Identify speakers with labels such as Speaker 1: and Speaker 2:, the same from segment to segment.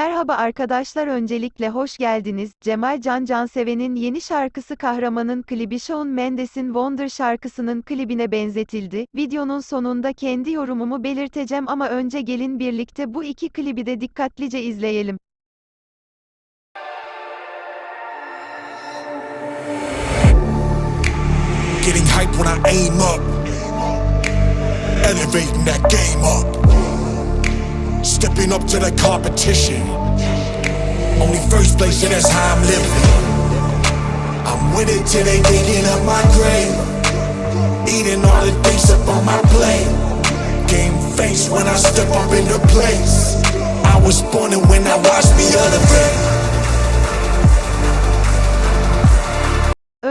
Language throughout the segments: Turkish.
Speaker 1: Merhaba arkadaşlar öncelikle hoş geldiniz. Cemal Can Canseven'in yeni şarkısı Kahraman'ın klibi Shawn Mendes'in Wonder şarkısının klibine benzetildi. Videonun sonunda kendi yorumumu belirteceğim ama önce gelin birlikte bu iki klibi de dikkatlice izleyelim.
Speaker 2: Getting hype when I aim up. Elevating that game up. Stepping up to the competition. Only first place, and that's how I'm living. I'm winning till they digging up my grave. Eating all the things up on my plate. Game face when I step up into place. I was born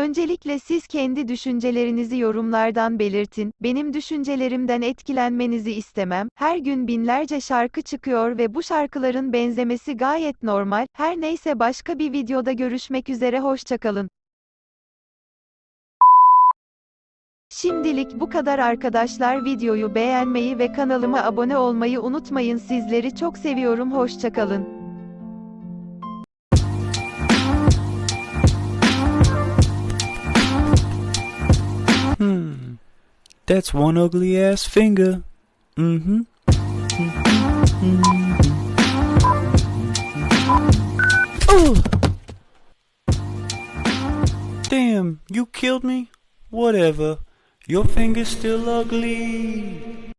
Speaker 1: Öncelikle siz kendi düşüncelerinizi yorumlardan belirtin. Benim düşüncelerimden etkilenmenizi istemem. Her gün binlerce şarkı çıkıyor ve bu şarkıların benzemesi gayet normal. Her neyse başka bir videoda görüşmek üzere hoşçakalın. Şimdilik bu kadar arkadaşlar videoyu beğenmeyi ve kanalıma abone olmayı unutmayın sizleri çok seviyorum hoşçakalın.
Speaker 3: Hmm. That's one ugly ass finger. Mm-hmm. Ooh. Damn, you killed me? Whatever. Your finger's still ugly.